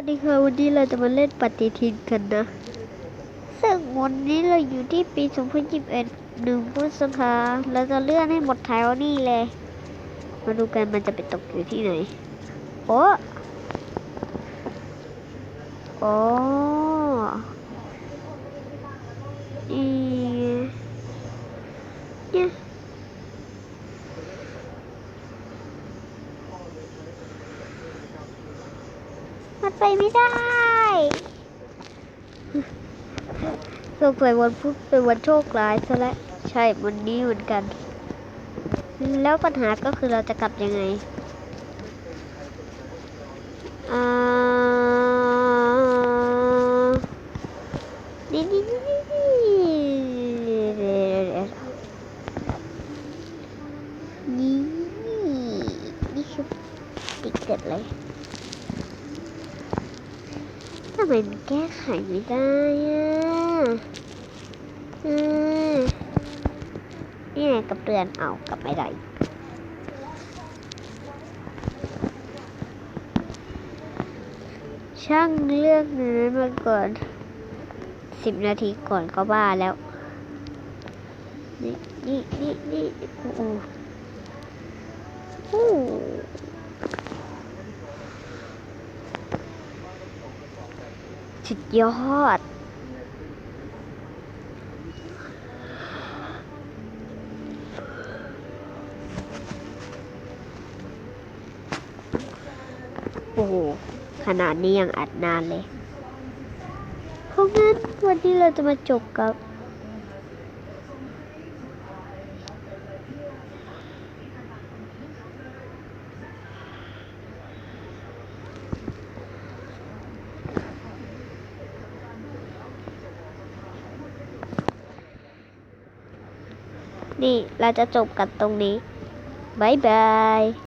สวัสดีค่ะวันนี้เราจะมาเล่นปฏิทินกันนะ ซึ่งวันนี้เราอยู่ที่ปี 2021หนึ่งพฤษภาเราจะเลื่อนให้หมดแถวนี่เลย มาดูกันมันจะไปตกอยู่ที่ไหน โอ้โอ้อีเนี่ย มันไปไม่ได้สงสัยวันพุธเป็นวันโชคร้ายซะแล้วใช่วันนี้เหมือนกัน แล้วปัญหาก็คือเราจะกลับยังไงอ่านี่นี่นี่นี่นี่นี่คือติ๊กเกิดเลย ทำไมมันแก้ไขไม่ได้อะอืมนี่ไงกับเตือนเอากลับไม่ได้ช่างเลือกนื้อมาก่อนสิบนาทีก่อนก็บ้าแล้ว นี่นี่นี่นี่อ้โหโอ้โห สุดยอด โอ้โห ขนาดนี้ยังอัดนานเลย เพราะงั้นวันนี้เราจะมาจบกับ นี่เราจะจบกันตรงนี้บายบาย